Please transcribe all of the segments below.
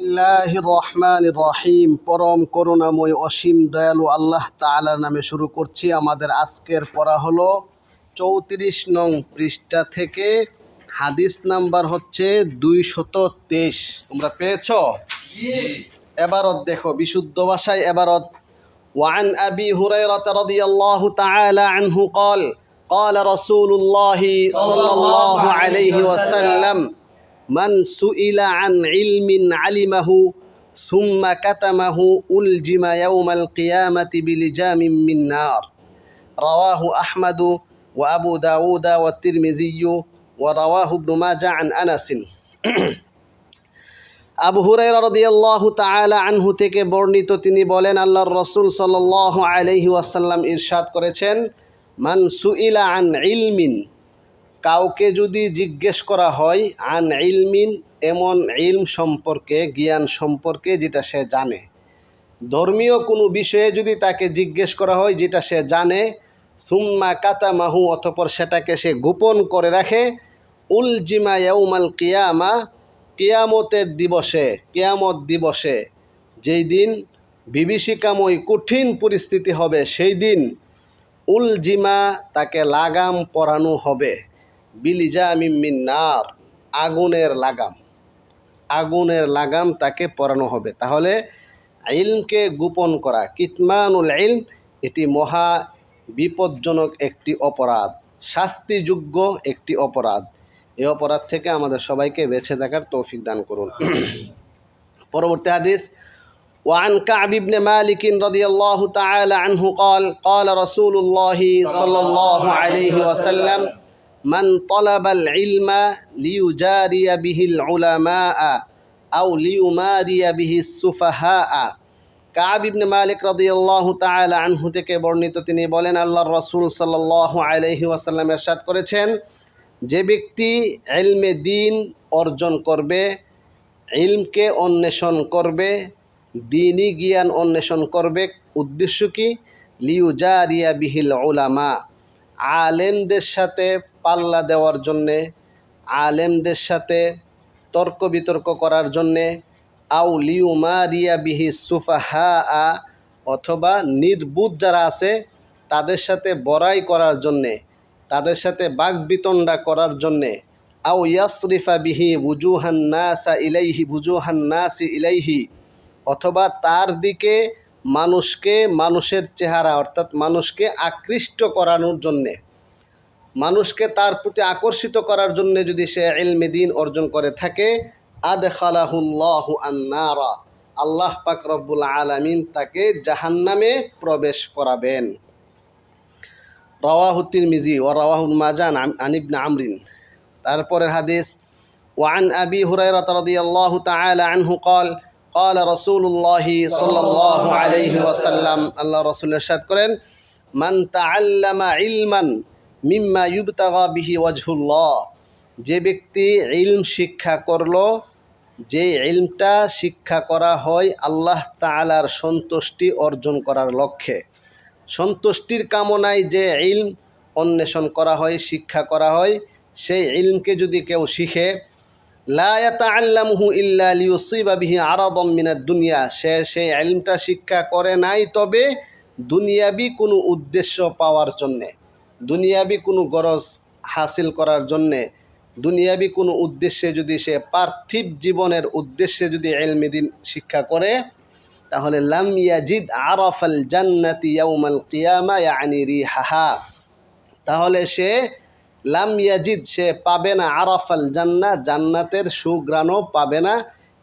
বিসমিল্লাহি রহমান রহিম পরম করুণাময় অসীম দয়ালু আল্লাহ তাআলার নামে শুরু করছি আমাদের আজকের পড়া হলো চৌত্রিশ নং পৃষ্ঠা থেকে হাদিস নাম্বার হচ্ছে দুই শত তেইশ তোমরা পেয়েছ এবারত দেখো বিশুদ্ধ ভাষায় এবারত وعن أبي هريرة رضي الله تعالى عنه قال قال رسول الله صلى الله عليه وسلم মান সুইলা আন ইলমিন আলিমাহু সুম্মা কাতামাহু উলজিমা ইয়াউমাল কিয়ামাতি বিলিজামিম মিন নার রাওয়াহু আহমাদু ওয়া আবু দাউদা ওয়া তিরমিজিয়ু ওয়া রাওয়াহু ইবনু মাজাহ আন আনাসিন। আবু হুরাইরা রাদিয়াল্লাহু তাআলা আনহু থেকে বর্ণিত তিনি বলেন, আল্লাহর রাসূল সাল্লাল্লাহু আলাইহি ওয়াসাল্লাম ইরশাদ করেছেন, মান সুইলা আন ইলমিন কাউকে যদি জিজ্ঞেস করা হয়, আন ইলমিন? এমন ইলম সম্পর্কে, জ্ঞান সম্পর্কে যেটা সে জানে। ধর্মীয় কোনো বিষয়ে যদি তাকে জিজ্ঞেস করা হয় যেটা সে জানে, সুম্মা কাতা মাহু অতপর সেটাকে সে গোপন করে রাখে। উল জিমা ইয়াউমাল কিয়ামা কিয়ামতের দিবসে, কিয়ামত দিবসে। যেই দিন বিভীষিকাময় কঠিন পরিস্থিতি হবে, সেই দিন উল জিমা তাকে লাগাম পরানো হবে। বিলিজা মিম্মিন নার আগুনের লাগাম আগুনের লাগাম তাকে পরানো হবে তাহলে ইলমকে গোপন করা কিতমানুল ইলম এটি মহা বিপজ্জনক একটি অপরাধ শাস্তিযোগ্য একটি অপরাধ এই অপরাধ থেকে আমাদের সবাইকে বেঁচে থাকার তৌফিক দান করুন পরবর্তী হাদিস وعن كعب بن مالك رضي الله تعالى عنه قال قال رسول الله صلى الله عليه وسلم মান তলাবাল ইলমা লিউ জারিয়া বিহিল উলামা আউ লিউ মারিয়া বিহি সুফাহা আ কাব ইবনে মালিক রদিয়াল্লাহ তাআলা আনহু থেকে বর্ণিত তিনি বলেন, আল্লাহর রাসূল সাল্লাল্লাহু আলাইহি ওয়াসাল্লাম এরশাদ করেছেন, যে ব্যক্তি ইলমে দিন অর্জন করবে, ইলমকে অন্বেষণ করবে দিনই জ্ঞান অন্বেষণ করবে, উদ্দেশ্য কি? লিউজারিয়া বিহিল ওলামা আলেমদের সাথে পাল্লা দেওয়ার জন্যে, আলেমদের সাথে তর্ক বিতর্ক করার জন্যে আউ লিউমারিয়া বিহি সুফাহা আ অথবা নির্বুধ যারা আছে, তাদের সাথে বড়াই করার জন্যে, তাদের সাথে বাগবিতণ্ডা করার জন্যে আউ ইয়াসরিফা বিহি বুজুহান নাসা ইলাইহি, বুজুহান নাসি ইলাইহি, অথবা তার দিকে মানুষকে মানুষের চেহারা, অর্থাৎ মানুষকে আকৃষ্ট করানোর জন্যে। মানুষকে তার প্রতি আকর্ষিত করার জন্য যদি সে ইলমে দিন অর্জন করে থাকে আদ খালাহুল্লাহু আন্নারা আল্লাহ পাক রব্বুল আলামিন তাকে জাহান্নামে প্রবেশ করাবেন রওয়াহুদ্দিন মিজি ও রওয়াহুল মাজান আনিবনা আমরিন তারপরের হাদিস وعن أبي هريرة رضي الله تعالى عنه قال قال رسول الله صلى الله عليه وسلم الله رسول ارشاد করেন মান তাআল্লামা ইলমান মিম্মা ইউবতাগা বিহি ওয়াজহুল্লাহ। যে ব্যক্তি ইলম শিক্ষা করল, যে ইলমটা শিক্ষা করা হয় আল্লাহ তাআলার সন্তুষ্টি অর্জন করার লক্ষ্যে। সন্তুষ্টির কামনায় যে ইলম অন্বেষণ করা হয়, শিক্ষা করা হয়, সেই ইলমকে যদি কেউ শিখে লায়াতাল্লামহু ইল্লা লিউসিবা বিহি আরাদম মিনার দুনিয়া। সে সেই ইলমটা শিক্ষা করে নাই, তবে দুনিয়াবি কোনো উদ্দেশ্য পাওয়ার জন্যে। দুনিয়াবি কোনো গরজ হাসিল করার জন্যে, দুনিয়াবি কোনো উদ্দেশ্যে যদি সে পার্থিব জীবনের উদ্দেশ্যে যদি এলমেদিন শিক্ষা করে, তাহলে লাম ইয়াজিদ আরাফাল জান্নাতি ইয়াউমাল কিয়ামা, ইয়ানি রিহাহা। তাহলে সে লাম ইয়াজিদ সে পাবে না আরাফাল জান্না, জান্নাতের সুগ্রাণও পাবে না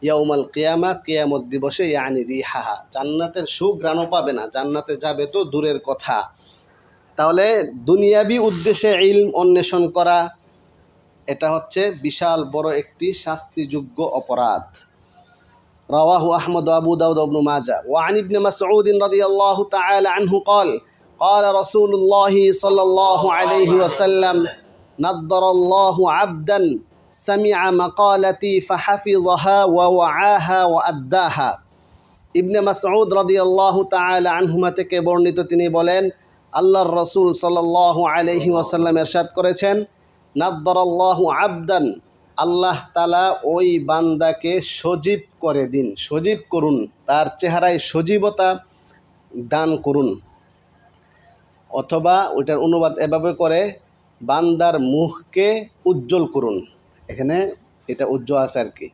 ইয়াউমাল কিয়ামা, কিয়ামত দিবসে, ইয়ানি রিহাহা। জান্নাতের সুগ্রাণও পাবে না, জান্নাতে যাবে তো দূরের কথা। তাহলে দুনিয়াবি উদ্দেশ্যে ইলম অন্বেষণ করা এটা হচ্ছে বিশাল বড় একটি শাস্তিযোগ্য অপরাধ رواه أحمد وأبو داود وابن ماجه وعن ابن مسعود رضي الله تعالى عنه قال قال رسول الله صلى الله عليه وسلم نضر الله عبدا سمع مقالتي فحفظها ووعاها وأداها ইবনে মাসউদ রাদিয়াল্লাহু তাআলা আনহুমা থেকে বর্ণিত তিনি বলেন আল্লাহর রসুল সাল্লাল্লাহু আলাইহি ওয়াসাল্লাম এরশাদ করেছেন, নাদ্দারাল্লাহু আবদান, আল্লাহ তালা ওই বান্দাকে সজীব করে দিন, সজীব করুন, তার চেহারায় সজীবতা দান করুন। অথবা ওইটার অনুবাদ এভাবে করে, বান্দার মুখকে উজ্জ্বল করুন। এখানে এটা উজ্জ্বল আছে আর কি।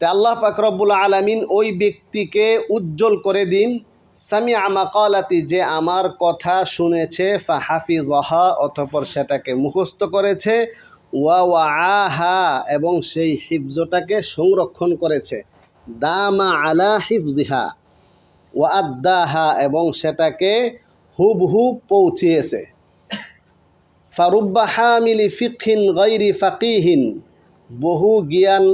তা আল্লাহ পাক রব্বুল আলামিন ওই ব্যক্তিকে উজ্জ্বল করে দিন সামি আমাকালাতি যে আমার কথা শুনেছে ফাহাফিজহা অতপর সেটাকে মুখস্থ করেছে, ওয়া ওয়া আহা এবং সেই হিফজটাকে সংরক্ষণ করেছে। দামা আলা হিফজিহা, ওয়া আদ্দাহা, এবং সেটাকে হুবহু পৌঁছিয়েছে। ফারুব্বা হামিলি ফিকহিন গৈরি ফাকিহীন, বহু জ্ঞান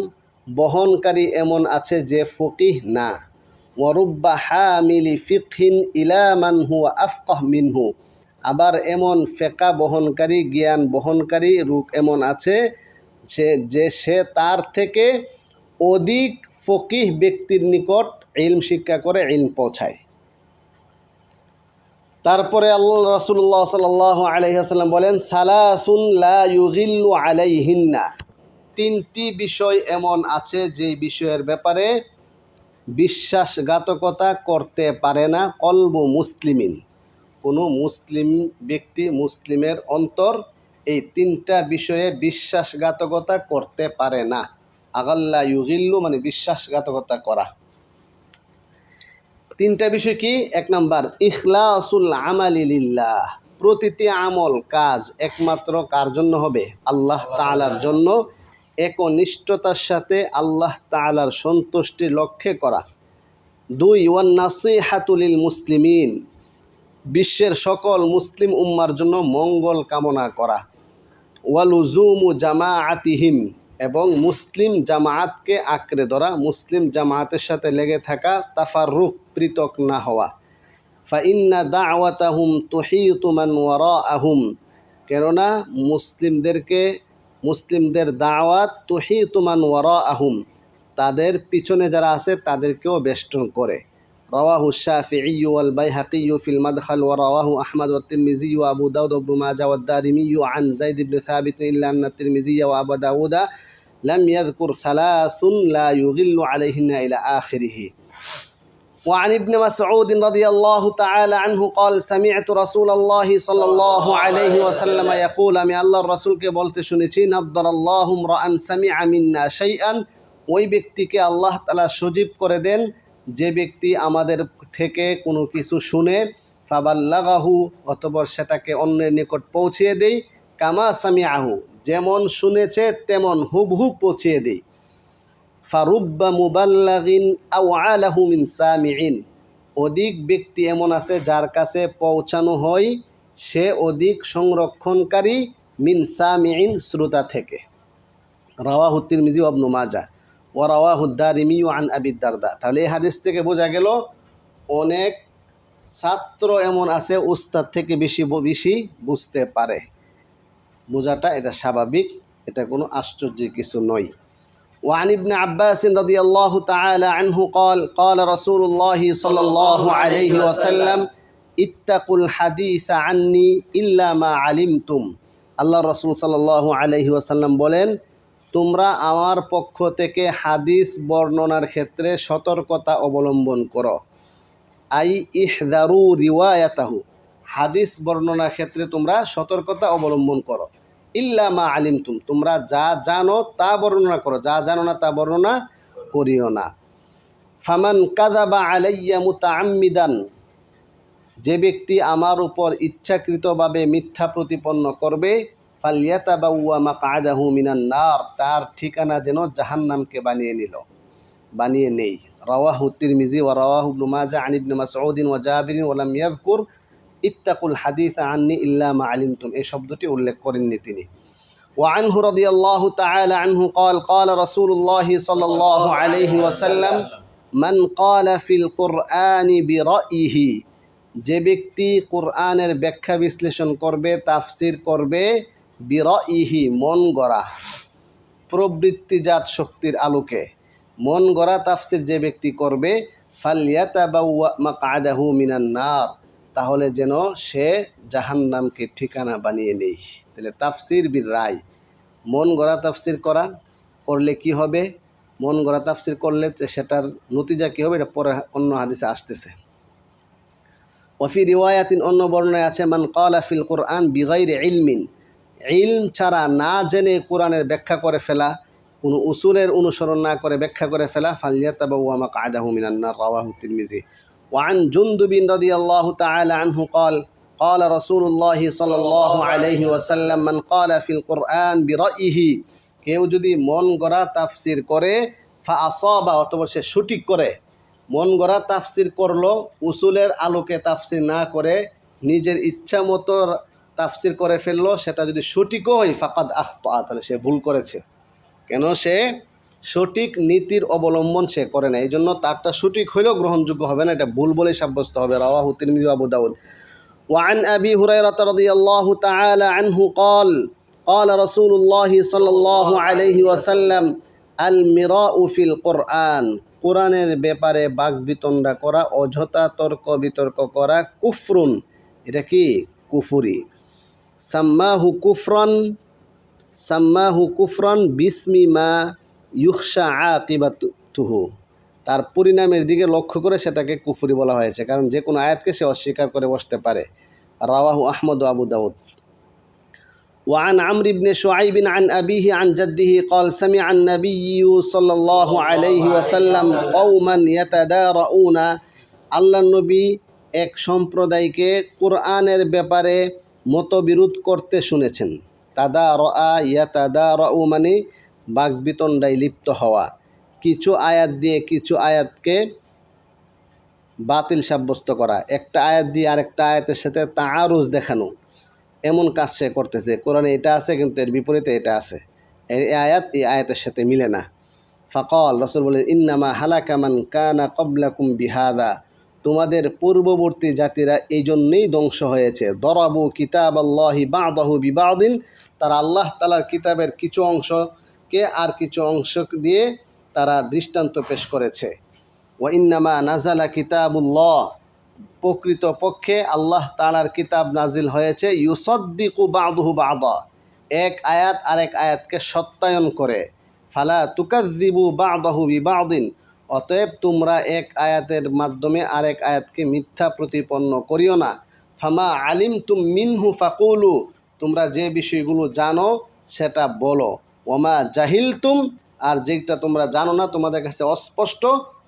বহনকারী এমন আছে যে ফকিহ না। ওয়ারুব্বা হামিলি ফিকহিন ইলা মানহু আফকহ মিনহু আবার এমন ফেকা বহনকারী, জ্ঞান বহনকারী রূপ এমন আছে সে যে সে তার থেকে অধিক ফকিহ ব্যক্তির নিকট ইলম শিক্ষা করে, ইলম পৌঁছায়। তারপরে আল্লাহ রসুল্লাহ সাল আলহিহাসাল্লাম বলেন, সালাসুন লা ইউগিল্লু আলাইহিন্না। তিনটি বিষয় এমন আছে যে বিষয়ের ব্যাপারে বিশ্বাসঘাতকতা করতে পারে না কলব মুসলিমিন। কোনো মুসলিম ব্যক্তি মুসলিমের অন্তর এই তিনটা বিষয়ে বিশ্বাসঘাতকতা করতে পারে না। আগাল্লা ইউগিল্লু মানে বিশ্বাসঘাতকতা করা। তিনটা বিষয় কি? এক নাম্বার, ইখলাসুল আমালিল্লাহ প্রতিটি আমল, কাজ একমাত্র কার জন্য হবে? আল্লাহ তালার জন্য। একনিষ্ঠতার সাথে আল্লাহ তালার সন্তুষ্টি লক্ষ্যে করা। দুই ওয়ান নাসিহাতুলিল মুসলিমিন বিশ্বের সকল মুসলিম উম্মার জন্য মঙ্গল কামনা করা। ওয়ালুজুমু জামা আতিহিম এবং মুসলিম জামায়াতকে আঁকড়ে ধরা, মুসলিম জামায়াতের সাথে লেগে থাকা তাফার তাফারুক পৃথক না হওয়া। ফাইন্না দাওয়াতাহুম তুহিতুমান ওয়ারা আহুম কেননা মুসলিমদেরকে মুসলিমদের দাওয়াত তুহিতুমান ওয়ারা আহুম তাদের পিছনে যারা আছে তাদেরকেও বেষ্টন করে رواه الشافعي والبيهقي في المدخل ورواه أحمد والترمذي وأبو داود وابن ماجه والدارمي عن زيد بن ثابت إلا أن الترمذي وأبو داود لم يذكر ثلاث لا يغل عليهن إلى آخره وعن ابن مسعود رضي الله تعالى عنه قال سمعت رسول الله صلى الله عليه وسلم يقول আমি আল্লাহর রাসূলকে বলতে শুনেছি নাদ্দার আল্লাহু রাআন সামিআ মিন্না শাইআন ওই ব্যক্তিকে আল্লাহ তাআলা সজীব করে দেন যে ব্যক্তি আমাদের থেকে কোনো কিছু শুনে ফাবাল্লাগাহু অতপর সেটাকে অন্যের নিকট পৌঁছিয়ে দেই কামা সামিআহু যেমন শুনেছে তেমন হুবহু পৌঁছিয়ে দেই ফারুব্বা মুবাল্লাগিন আও আলাহু মিন সামিইন অধিক ব্যক্তি এমন আছে যার কাছে পৌঁছানো হয়, সে অধিক সংরক্ষণকারী মিন সামিইন শ্রোতা থেকে। রাওয়াহু তিরমিজি ওয়া ইবনু মাজা ওয়া রাওয়াহু দারিমি আন আবি দারদা। তাহলে এই হাদিস থেকে বোঝা গেল, অনেক ছাত্র এমন আছে উস্তাদ থেকে বেশি বেশি বুঝতে পারে। বোঝাটা এটা স্বাভাবিক, এটা কোনো আশ্চর্যের কিছু নয়। وعن ابن عباس رضي الله تعالى عنه قال قال رسول الله صلى الله عليه وسلم اتقوا الحديث عني إلا ما علمتم আল্লাহ রসুল সাল্লাহ আলহি ওয়াসাল্লাম বলেন তোমরা আমার পক্ষ থেকে হাদিস বর্ণনার ক্ষেত্রে সতর্কতা অবলম্বন করো আই ইহদারু রিওয়ায়াতাহু হাদিস বর্ণনার ক্ষেত্রে তোমরা সতর্কতা অবলম্বন করো ইল্লা মা আলিমতুম। তোমরা যা জানো, তা বর্ণনা করো। যা জানো না, তা বর্ণনা করিও না। ফামান কাদাবা আলাইয়া মুতাআম্মিদান। যে ব্যক্তি আমার উপর ইচ্ছাকৃতভাবে মিথ্যা প্রতিপন্ন করবে ফালিয়াতাবাউয়া মাকআদাহু মিনান নার। তার ঠিকানা যেন জাহান্নামকে বানিয়ে নিল। বানিয়ে নেই। রাওয়াহু তিরমিজি ওয়া রাওয়াহু ইবনু মাজা আন ইবনে মাসউদিন ওয়া জাবিরিন ওয়া লাম ইয়াযকুর ইত্তাকুল হাদিস আননি ইল্লা মা আলিমতুম এই শব্দটি উল্লেখ করেননি তিনি وعنه رضي الله تعالى عنه قال قال رسول الله صلى الله عليه وسلم من قال في القرآن برأيه যে ব্যক্তি কোরআনের ব্যাখ্যা বিশ্লেষণ করবে তাফসির করবে বিরইহি মন গড়া প্রবৃত্তিজাত শক্তির আলোকে মন গড়া তাফসির যে ব্যক্তি করবে ফালিয়াতাবাউয়া মাকআদাহু মিনান নার তাহলে যেন সে জাহান্নামকে ঠিকানা বানিয়ে নেই। তাহলে তাফসির বির রায়। মন গড়া তাফসির করা, করলে কি হবে? মন গড়া তাফসির করলে সেটার নতিজা কী হবে? এটা পরে অন্য হাদিসে আসতেছে। ওফি রিওয়ায়াতিন অন্য বর্ণনায় আছে, মান কালা ফিল কোরআন বিগাইরে ইলমিন। ইলম ছাড়া না জেনে কোরআনের ব্যাখ্যা করে ফেলা, কোনো উসুলের অনুসরণ না করে ব্যাখ্যা করে ফেলা ফালিয়াতাবা ওয়ামা কায়দাহু মিনান্নার রাওয়াহু তিরমিজি। وعن جندب رضي الله تعالى عنه قال قال رسول الله صلى الله عليه وسلم من قال في القرآن برأيه কেউ যদি মন গড়া তাফসির করে ফা আসবা অতপর সে সঠিক করে মন গড়া তাফসির করলো উসুলের আলোকে তাফসির না করে নিজের ইচ্ছা মতো তাফসির করে ফেললো সেটা যদি সঠিকও হয় ফাকাদ আহ তাহলে সে ভুল করেছে কেন সে সঠিক নীতির অবলম্বন সে করে না এই জন্য তারটা সঠিক হইলেও গ্রহণযোগ্য হবে না এটা ভুল বলে সাব্যস্ত হবে রাওয়াহু তিরমিজি আবু দাউদ وعن أبي هريرة رضي الله تعالى عنه قال قال رسول الله صلى الله عليه وسلم المراء في القرآن কোরআনের ব্যাপারে বাক বিতণ্ডা করা অযথা তর্ক বিতর্ক করা কুফরুন এটা কি কুফুরি সাম্মাহু কুফরন সাম্মাহু কুফরন বিসমি মা ইউকসা আকিবাতুহু তার পরিণামের দিকে লক্ষ্য করে সেটাকে কুফুরি বলা হয়েছে কারণ যে কোনো আয়াতকে সে অস্বীকার করে বসতে পারে রাওয়াহু আহমদ ও আবু দাউদ وعن عمرو بن شعيب عن أبيه عن جده قال سمع النبي صلى الله عليه وسلم قوما يتدارؤون আল্লাহ নবী এক সম্প্রদায়কে কোরআনের ব্যাপারে মতবিরোধ করতে শুনেছেন তাদা রা ইয়া তাদা রউ মানে বাগবিতণ্ডায় লিপ্ত হওয়া। কিছু আয়াত দিয়ে কিছু আয়াতকে বাতিল সাব্যস্ত করা। একটা আয়াত দিয়ে আরেকটা আয়াতের সাথে তা তাআরুজ দেখানো। এমন কাজ সে করতেছে। কোরআনে এটা আছে কিন্তু এর বিপরীতে এটা আছে। এই আয়াত এই আয়াতের সাথে মিলে না। ফকল রসুল বলেন, ইন্নামা হালাকামান কানা কবলাকুম বিহাদা। তোমাদের পূর্ববর্তী জাতিরা এই জন্যেই ধ্বংস হয়েছে। দরাবু কিতাব আল্লাহি বাদহু বিবাদিন। তারা আল্লাহ তালার কিতাবের কিছু অংশকে আর কিছু অংশ দিয়ে তারা দৃষ্টান্ত পেশ করেছে। ও ইন্নামা নাজালা কিতাবুল্লাহ। প্রকৃত পক্ষে আল্লাহ তালার কিতাব নাজিল হয়েছে, ইউসদ্দিকু বাদহু বাদা। এক আয়াত আরেক আয়াতকে সত্যায়ন করে, ফালা তুকাদ্দিবু বাদহু বিবাদিন। অতএব তোমরা এক আয়াতের মাধ্যমে আরেক আয়াতকে মিথ্যা প্রতিপন্ন করিও না। ফামা আলিম তুম মিনহু ফাকুলু। তোমরা যে বিষয়গুলো জানো, সেটা বলো। ওমা জাহিল তুম আর যেটা তোমরা জানো না তোমাদের কাছে অস্পষ্ট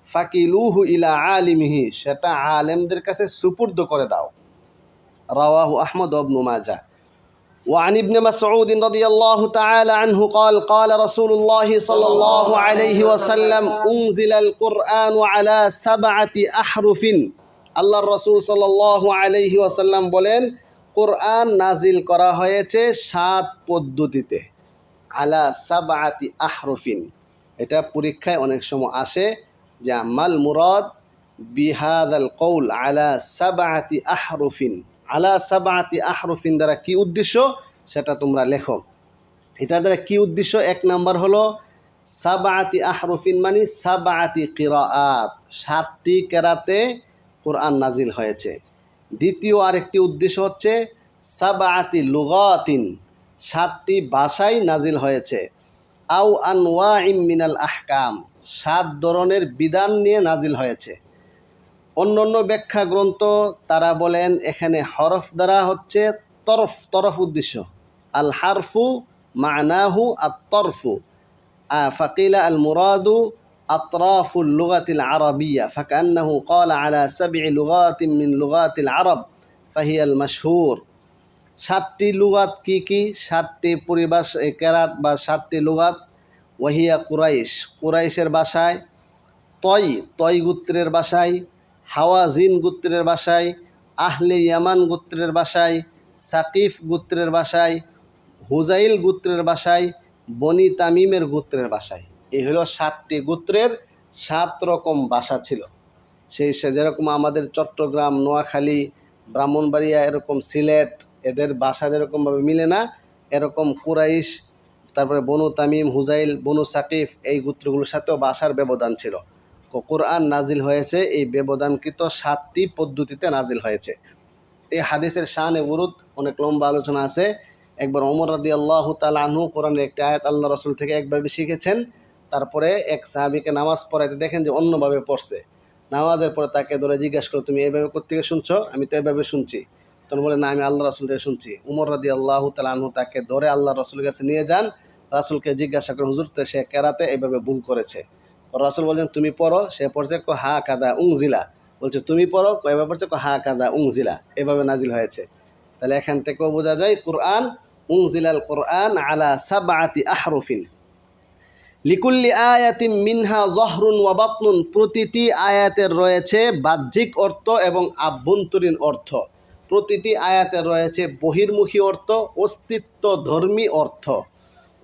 ফাকিলুহু ইলা আলিমিহি সেটা আলেমদের কাছে সুপুর্দ করে দাও রাওয়াহু আহমদ অবনু মাজা وعن ابن مسعود رضي الله تعالى عنه قال قال رسول الله صلى الله عليه وسلم أنزل القرآن على سبعة أحرف আল্লাহ রসুল সাল্লাহ আলহি ওয়াসাল্লাম বলেন কোরআন নাজিল করা হয়েছে সাত পদ্ধতিতে আলা সাবাতি আহরফিন। এটা পরীক্ষায় অনেক সময় আসে যে মাল মুরাদ বিহাদ আল কৌল আলা সাবাতি আহরফিন। আলা সাবাতি আহরফিন দ্বারা কি উদ্দেশ্য? সেটা তোমরা লেখো। এটার দ্বারা কি উদ্দেশ্য? এক নাম্বার হলো সাবাতি আহরফিন মানে সাবাতি কিরাআত। সাতটি কেরাতে কোরআন নাজিল হয়েছে। দ্বিতীয় আরেকটি উদ্দেশ্য হচ্ছে সাবাতি লুগাতিন। সাতটি ভাষায় নাজিল হয়েছে আউ আনওয়া মিনাল আহকাম সাত ধরনের বিধান নিয়ে নাজিল হয়েছে অন্য অন্য ব্যাখ্যা গ্রন্থ তারা বলেন এখানে হরফ দ্বারা হচ্ছে তরফ তরফ উদ্দেশ্য আল হারফু মানাহু আত তরফু ফাকিলা আল মুরাদু أطراف اللغة العربية فكأنه قال على سبع لغات من لغات العرب فهي المشهور সাতটি লুগাত কি কি? সাতটি পরিবাস কেরাত বা সাতটি লুগাত? ওয়াহিয়া কুরাইশ। কুরাইশের বাসায় তয় তয় গোত্রের বাসায়, হাওয়াজিন গোত্রের বাসায়, আহলে ইয়ামান গোত্রের বাসায়, সাকিফ গোত্রের বাসায়, হুজাইল গোত্রের বাসায়, বনি তামিমের গোত্রের বাসায়। এই হলো সাতটি গোত্রের সাত রকম বাসা ছিল। সেই সে যেরকম আমাদের চট্টগ্রাম, নোয়াখালী, ব্রাহ্মণবাড়িয়া এরকম সিলেট এদের বাসা যেরকমভাবে মিলে না, এরকম কুরাইশ, তারপরে Banu Tamim, Hudhayl, Banu Thaqif, এই গোত্রগুলোর সাথেও বাসার ব্যবধান ছিল। কোরআন নাজিল হয়েছে, এই ব্যবধানকৃত সাতটি পদ্ধতিতে নাজিল হয়েছে। এই হাদিসের শান উরুদ অনেক লম্বা আলোচনা আছে। একবার ওমর রাদি আল্লাহ তালু কোরআনের একটি আয়াত আল্লাহ রসুল থেকে একভাবে শিখেছেন, তারপরে এক সাহাবিকে নামাজ পড়াইতে দেখেন যে অন্যভাবে পড়ছে। নামাজের পরে তাকে ধরে জিজ্ঞাসা করো তুমি এইভাবে কোথেকে শুনছো? আমি তো এইভাবে শুনছি। তখন বলে, না, আমি আল্লাহ রসুল থেকে শুনছি। উমর রাদি আল্লাহ তালু তাকে ধরে আল্লাহ রসুলের কাছে নিয়ে যান। রাসুলকে জিজ্ঞাসা করে হুজুর সে কেরাতে এইভাবে ভুল করেছে? রাসুল বলছেন তুমি পড়ো, সে পড়ছে কো হা কাদা উংজিলা বলছে, তুমি পড়ো এভাবে পড়ছে কো হা কাদা উংজিলা এভাবে নাজিল হয়েছে। তাহলে এখান থেকেও বোঝা যায়, কোরআন উংজিলাল কোরআন আলা সাবাতি আহরুফিন। লিকুল্লি আয়াতিম মিনহা জহরুন ওয়া বাতনুন প্রতিটি আয়াতের রয়েছে বাহ্যিক অর্থ এবং আভ্যন্তরীণ অর্থ। প্রতিটি আয়াতের রয়েছে বহির্মুখী অর্থ অস্তিত্ব ধর্মী অর্থ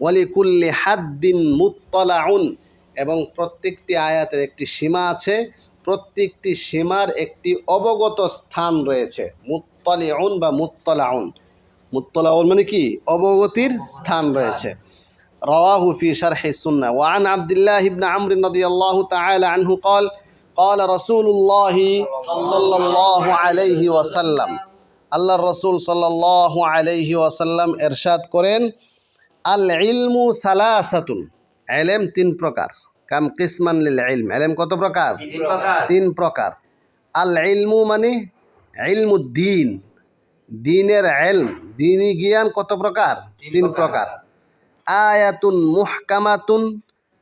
ওয়ালিকুল্লি হাদ্দিন মুত্তলাউন এবং প্রত্যেকটি আয়াতের একটি সীমা আছে প্রত্যেকটি সীমার একটি অবগত স্থান রয়েছে মুত্তলিউন বা মুত্তলাউন মুত্তলাউন মানে কি অবগতির স্থান রয়েছে رواه في شرح السنة وعن عبد الله بن عمرو رضي الله تعالى عنه قال قال رسول الله صلى الله عليه وسلم আল্লাহ রসুল সাল্লাহ আলাইহি ওয়াসাল্লাম এরশাদ করেন আল ইলমু সালাসাতুন এলেম তিন প্রকার। কাম কিসমান লিল ইলম এলেম কত প্রকার? তিন প্রকার। আল ইলমু মানে ইলমু দিন দিনের এলম দিনই জ্ঞান কত প্রকার? তিন প্রকার। আয়াতুন মুহকামাতুন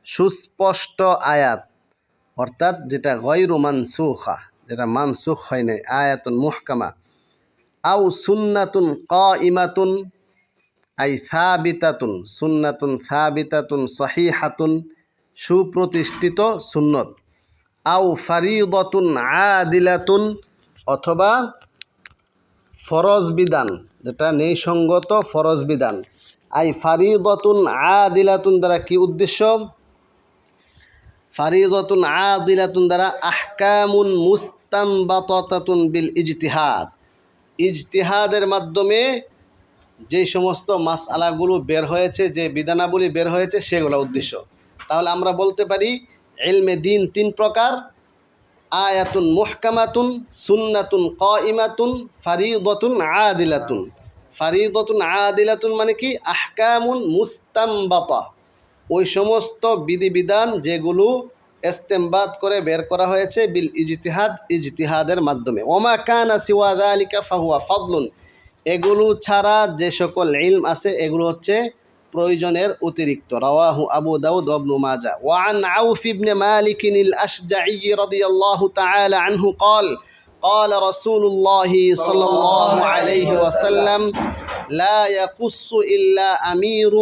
সুস্পষ্ট আয়াত। অর্থাৎ যেটা গৈরু মানসুখা যেটা মানসুখ হয় নাই আয়াতুন মুহকামা। আউ সুন্নাতুন ক ইমাতুন আই সাবিতাতুন, সুন্নাতুন সাবিতাতুন, সহিহাতুন, সুপ্রতিষ্ঠিত সুন্নত। আউ ফারিদতুন আদিলাতুন, অথবা ফরজ বিধান, যেটা নেই সঙ্গত ফরজ বিধান। আই ফারিদতুন আদিলাতুন দ্বারা কি উদ্দেশ্য? ফারিদতুন আদিলাতুন দ্বারা আহকামুন মুস্তাম মুস্তাম্বাতাতুন বিল ইজতিহাদ। ইজতিহাদের মাধ্যমে যে সমস্ত মাস আলাগুলো বের হয়েছে, যে বিধানাবলী বের হয়েছে, সেগুলো উদ্দেশ্য। তাহলে আমরা বলতে পারি এলমে দিন তিন প্রকার। আয়াতুন মুহকামাতুন, সুন্নাতুন ক ইমাতুন ফারিদতুন আদিলাতুন। ফারিদতুন আদিলাতুন মানে কি? আহকামুন মুস্তাম্বাতা। ওই সমস্ত বিধিবিধান যেগুলো এস্তেমবাদ করে বের করা হয়েছে বিল ইজতিহাদ ইজতিহাদের মাধ্যমে ওমা কানা সিওয়াদা আলিকা ফাহুয়া ফাদলুন এগুলো ছাড়া যে সকল ইলম আছে এগুলো হচ্ছে প্রয়োজনের অতিরিক্ত রাওয়াহু আবু দাউদ ওয়াবনু মাজা ওয়ান আউফ ইবনে মালিক আল আশজাঈ রাদিয়াল্লাহু তাআলা আনহু قال قال رسول الله صلى الله عليه وسلم لا يقص إلا أمير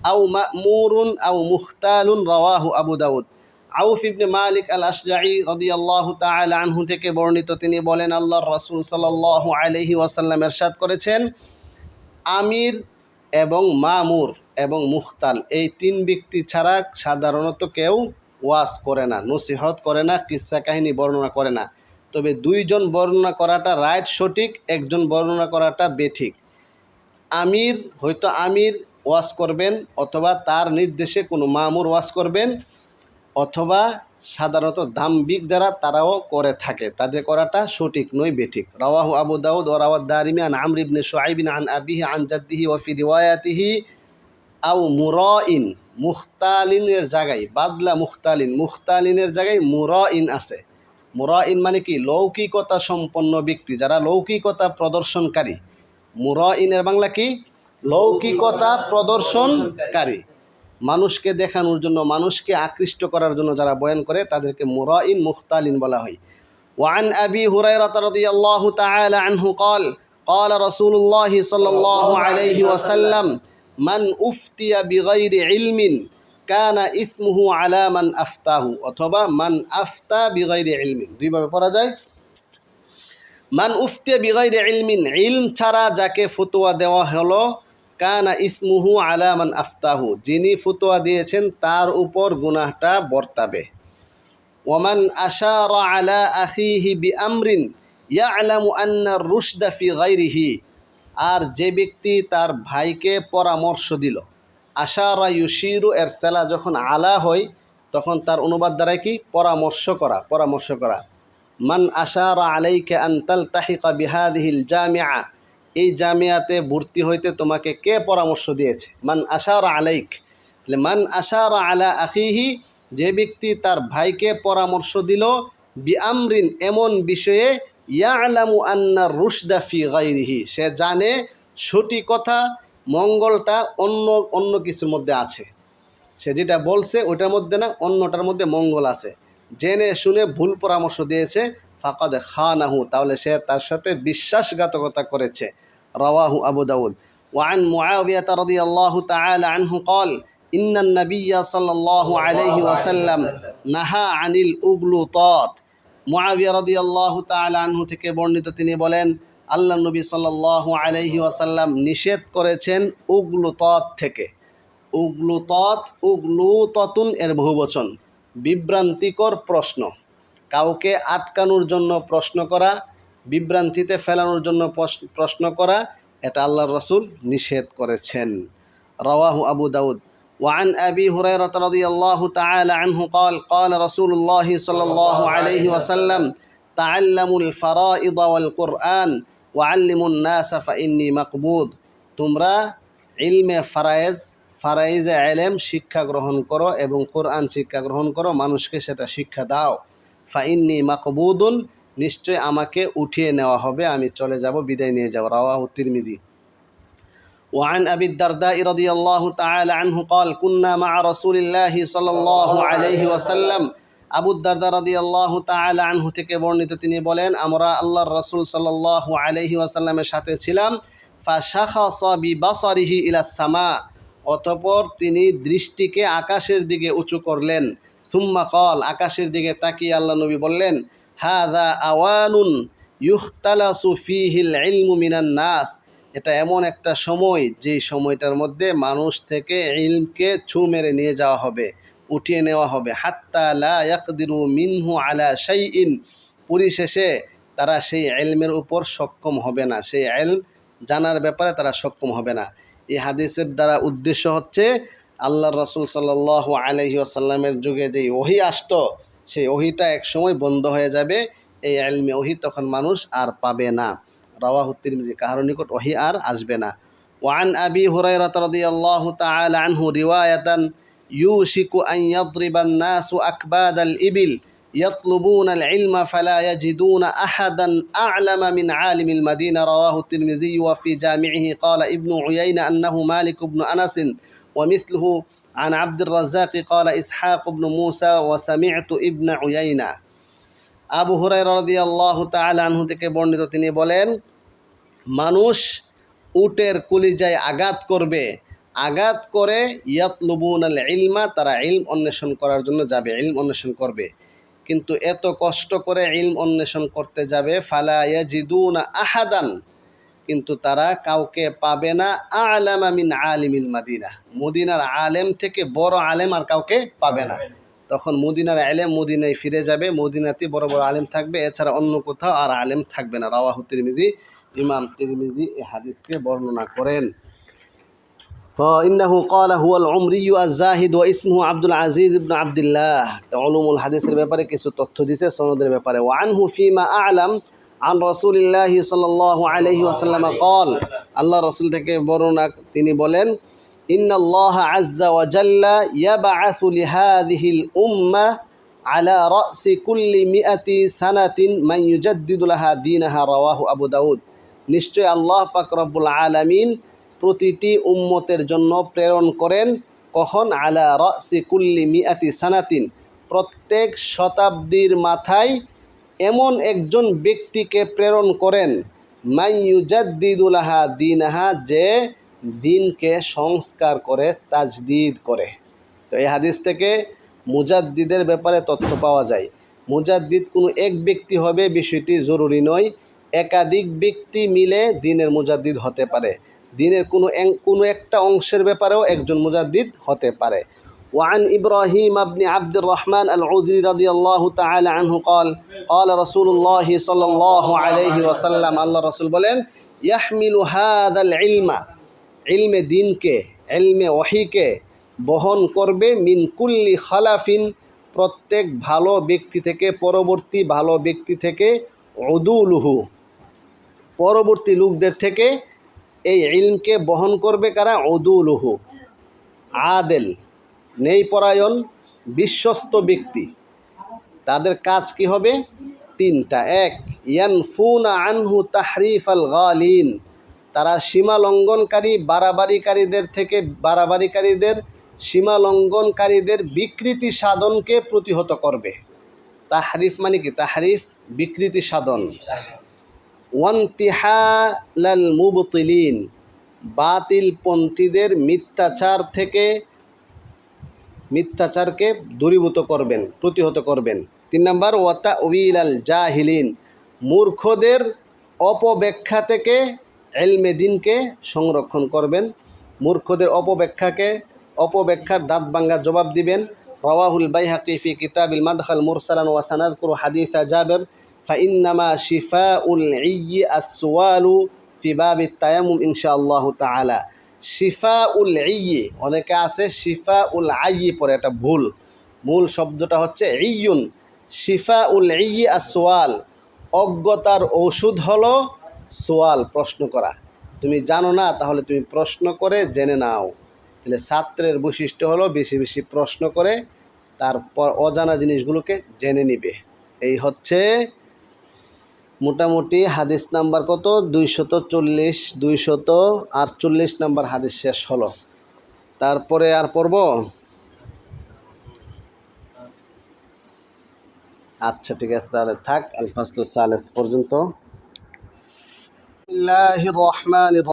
أو مأمور أو مختال رواه أبو داود আউফ ইবনে মালিক আল আশজাই রদিয়াল্লাহু তাআলা আনহু থেকে বর্ণিত, তিনি বলেন আল্লাহ রাসূল সাল্লাল্লাহু আলাইহি ওয়াসাল্লাম এরশাদ করেছেন, আমির এবং মামুর এবং মুখতাল। এই তিন ব্যক্তি ছাড়া সাধারণত কেউ ওয়াজ করে না, নসিহত করে না, কিসা কাহিনী বর্ণনা করে না। তবে দুইজন বর্ণনা করাটা রাইট সঠিক, একজন বর্ণনা করাটা বেঠিক। আমির, হয়তো আমির ওয়াজ করবেন, অথবা তার নির্দেশে কোনো মামুর ওয়াজ করবেন অথবা সাধারণত দাম্বিক যারা, তারাও করে থাকে। তাদের করাটা সঠিক, নয় বেঠিক। রাওয়াহু আবু দাউদ ও রাওয়াত দারিমি আন আমর ইবনে আন আবিহি আন জাদ্দিহি ওয়া ফি রিওয়ায়াতিহি আও মুরাইন মুখতালিনের জায়গায়, বাদলা মুখতালিন মুখতালিনের জায়গায় মুরাইন আছে। মুরাইন মানে কি? লৌকিকতা সম্পন্ন ব্যক্তি। যারা লৌকিকতা প্রদর্শনকারী। মুরাইনের বাংলা কি? লৌকিকতা প্রদর্শনকারী। মানুষকে দেখানোর জন্য মানুষকে আকৃষ্ট করার জন্য যারা বয়ান করে তাদেরকে মুরাইন মুখতালিন বলা হয় وعن أبي هريرة رضي الله تعالى عنه قال قال رسول الله صلى الله عليه وسلم من أفتي بغير علم كان اسمه على من أفتاه অথবা من أفتى بغير علم দুইভাবে পড়া যায় মান উফতে বিগাইর ইলমিন ইলম ছাড়া যাকে ফতোয়া দেওয়া হলো কানা ইসমুহু আলামান আফতাহু। যিনি ফতোয়া দিয়েছেন, তার উপর গুনাহটা বর্তাবে। ওমান আশার আলা আখিহি বি আমরিন ইয়া ইয়ালামু আন্নার রুশদা ফি গাইরিহি আর যে ব্যক্তি তার ভাইকে পরামর্শ দিল, আশারা ইউশিরু, এর সেলা যখন আলা হয়, তখন তার অনুবাদ দ্বারাই কি? পরামর্শ করা পরামর্শ করা। মান আশারা আলাইকে আন তালতাহিকা বিহাদিহিল জামিআ এই জামিয়াতে ভর্তি হইতে তোমাকে কে পরামর্শ দিয়েছে? মান আশার আলাইক। তাহলে মান আশার আলা আখিহি, যে ব্যক্তি তার ভাইকে পরামর্শ দিল, বিআমরিন এমন বিষয়ে, ইয়ালামু আন্না রুশদা ফি সে জানে সঠিক কথা, মঙ্গলটা অন্য অন্য কিছুর মধ্যে আছে। সে যেটা বলছে ওটার মধ্যে না, অন্যটার মধ্যে মঙ্গল আছে। জেনে শুনে ভুল পরামর্শ দিয়েছে ফাকাদ খানাহু তাহলে সে তার সাথে বিশ্বাসঘাতকতা করেছে রাওয়াহু আবু দাউদ وعن معاوية رضي الله تعالى عنه قال إن النبي صلى الله عليه وسلم نهى عن الأغلطات মুআবিয়া রাদিয়াল্লাহু তাআলা আনহু থেকে বর্ণিত তিনি বলেন আল্লাহ নবী সাল্লাল্লাহু আলাইহি ওয়াসাল্লাম নিষেধ করেছেন উগলুতত থেকে উগলুতত উগলুততুন এর বহুবচন বিভ্রান্তিকর প্রশ্ন কাউকে আটকানোর জন্য প্রশ্ন করা বিভ্রান্তিতে ফেলানোর জন্য প্রশ- প্রশ্ন করা এটা আল্লাহর রসুল নিষেধ করেছেন রওয়াহু আবু দাউদ وعن أبي هريرة رضي الله تعالى عنه قال قال رسول الله صلى الله عليه وسلم تعلموا الفرائض والقرآن وعلموا الناس فإني مقبوض তোমরা ইলমে ফারায়েজ ফারাইজে এলেম শিক্ষা গ্রহণ করো এবং কোরআন শিক্ষা গ্রহণ করো মানুষকে সেটা শিক্ষা দাও ফাইন্নি মাকবুদুন নিশ্চয় আমাকে উঠিয়ে নেওয়া হবে আমি চলে যাব বিদায় নিয়ে যাব রাওয়াহু তিরমিজি وعن أبي الدرداء رضي الله تعالى عنه قال كنا مع رسول الله صلى الله عليه وسلم আবু দারদা রাদি আল্লাহ তালা আনহু থেকে বর্ণিত তিনি বলেন আমরা আল্লাহর রসুল সাল্লাহ আলহি ওয়াসাল্লামের সাথে ছিলাম ফাশাহি ইলা সামা অতপর তিনি দৃষ্টিকে আকাশের দিকে উঁচু করলেন সুম্মা কল, আকাশের দিকে তাকিয়ে আল্লাহ নবী বললেন হাদা আওয়ানুন ইউখতালাসু ফিহিল ইলমু মিনান নাস। এটা এমন একটা সময়, যেই সময়টার মধ্যে মানুষ থেকে ইলমকে ছু মেরে নিয়ে যাওয়া হবে, উঠিয়ে নেওয়া হবে। হাত্তা লা ইয়াকদিরু মিনহু আলা শাইইন। পরিশেষে তারা সেই এলমের উপর সক্ষম হবে না। সেই এলম জানার ব্যাপারে তারা সক্ষম হবে না। এই হাদিসের দ্বারা উদ্দেশ্য হচ্ছে আল্লাহ রসুল সাল্লাহ আলহি আসাল্লামের যুগে যেই ওহি আসতো সেই ওহিটা একসময় বন্ধ হয়ে যাবে এই এলমে ওহি তখন মানুষ আর পাবে না রাওয়াহু তিরমিজি কাহার নিকট ওহি আর আসবে না ওয়ান আবি হুরাইরাত রাদিয়াল্লাহু তাআলা আনহু রিওয়ায়াতান يوشك أن يضرب الناس أكباد الإبل يطلبون العلم فلا يجدون أحدا أعلم من عالم المدينة رواه الترمذي وفي جامعه قال ابن عيينة أنه مالك بن أنس ومثله عن عبد الرزاق قال إسحاق بن موسى وسمعت ابن عيينة আবু হুরাইরা রাদিয়াল্লাহু তাআলা আনহু থেকে বর্ণিত তিনি বলেন মানুষ উটের কলিজায় আঘাত করবে আঘাত করে ইয়াতলুবুন আল ইলমা তারা ইলম অন্বেষণ করার জন্য যাবে ইলম অন্বেষণ করবে কিন্তু এত কষ্ট করে ইলম অন্বেষণ করতে যাবে ফালা ইয়াজিদুনা আহাদান কিন্তু তারা কাউকে পাবে না আলামা মিন আলিমিল মাদিনা মদিনার আলেম থেকে বড় আলেম আর কাউকে পাবে না তখন মদিনার আলেম মদিনায় ফিরে যাবে মদিনাতে বড় বড় আলেম থাকবে এছাড়া অন্য কোথাও আর আলেম থাকবে না রাওয়াহু তিরমিজি ইমাম তিরমিজি এই হাদিসকে বর্ণনা করেন فإنه قال هو العمري الزاهد واسمه عبد العزيز بن عبد الله علوم الحديث ব্যাপারে কিছু তথ্য দিয়েছে সনদের ব্যাপারে وعنه فيما أعلم আন রসুলিল্লাহ সাল আলহি আসাল্লাম কল আল্লাহ রসুল থেকে বর্ণনা তিনি বলেন ইন্না আল্লাহ আজ্জা ওয়াজাল্লা ইয়াবাআসু লিহাযিহিল উম্মাহ আলা রাসি কুল্লি মিয়াতি সানাতিন মান ইউজাদ্দিদু লাহা দীনাহা রাওয়াহু আবু দাউদ। নিশ্চয় আল্লাহ পাকরবুল আলামিন প্রতিটি উম্মতের জন্য প্রেরণ করেন কখন? আলা রাসি কুল্লি মিয়াতি সানাতিন। প্রত্যেক শতাব্দীর মাথায় এমন একজন ব্যক্তিকে প্রেরণ করেন মাইয়ুজাদ্দিদুলাহা দিনাহা যে দিনকে সংস্কার করে, তাজদিদ করে। তো এই হাদিস থেকে মুজাদ্দিদের ব্যাপারে তথ্য পাওয়া যায়। মুজাদ্দিদ কোনো এক ব্যক্তি হবে, বিষয়টি জরুরি নয়। একাধিক ব্যক্তি মিলে দিনের মুজাদ্দিদ হতে পারে। দিনের কোনো কোনো একটা অংশের ব্যাপারেও একজন মুজাদ্দিদ হতে পারে। وعن إبراهيم بن عبد الرحمن العودري رضي الله تعالى عنه قال قال رسول الله صلى الله عليه وسلم الله رسول বলেন يحمل هذا العلم علم দিনকে علم ওহিকে বহন করবে মিন কুল্লি খালাফিন প্রত্যেক ভালো ব্যক্তি থেকে পরবর্তী ভালো ব্যক্তি থেকে উদুলুহু পরবর্তী লোকদের থেকে এই ইলমকে বহন করবে কারা অদুলহু আদেল নেই পরায়ণ বিশ্বস্ত ব্যক্তি। তাদের কাজ কি হবে? তিনটা। এক, ইয়ানফুন আনহু তাহরিফ আল গালিন। তারা সীমা লঙ্ঘনকারী, বাড়াবাড়িকারীদের থেকে বাড়াবাড়িকারীদের, সীমা লঙ্ঘনকারীদের বিকৃতি সাধনকে প্রতিহত করবে। তাহরিফ মানে কি? তাহরিফ বিকৃতি সাধন। ওয়ান্তিহালাল মুবতিলিন। বাতিলপন্থীদের মিথ্যাচার থেকে মিথ্যাচারকে দূরীভূত করবেন, প্রতিহত করবেন। তিন নম্বর ওয়াতা উইল আল জাহিলিন, মূর্খদের অপব্যাখ্যা থেকে এলমে দিনকে সংরক্ষণ করবেন। মূর্খদের অপব্যাখ্যাকে অপব্যাখ্যার দাঁত ভাঙ্গা জবাব দিবেন। রওয়াহুল বাইহাকি ফি কিতাবিল মাদখাল মুরসালান ওয়া সানাদকুরু হাদিসা জাবের, ফাইন্নামা শিফাউল ইয়্যি আসওয়ালু ফি বাবি তায়ামুম ইনশাআল্লাহ তাআলা। শিফা উল ইয়ে অনেকে আছে শিফা উল আইয়ে পরে এটা ভুল। মূল শব্দটা হচ্ছে ইয়ুন শিফা উল ইয়ে আর সোয়াল, অজ্ঞতার ঔষধ হলো সোয়াল, প্রশ্ন করা। তুমি জানো না, তাহলে তুমি প্রশ্ন করে জেনে নাও। তাহলে ছাত্রের বৈশিষ্ট্য হলো বেশি বেশি প্রশ্ন করে, তারপর অজানা জিনিসগুলোকে জেনে নিবে। এই হচ্ছে মোটামুটি হাদিস নাম্বার কত? দুইশত চল্লিশ, দুইশত আটচল্লিশ নাম্বার হাদিস শেষ হলো। তারপরে আর পড়ব? আচ্ছা ঠিক আছে, তাহলে থাক আলফাসলু সালেস পর্যন্ত।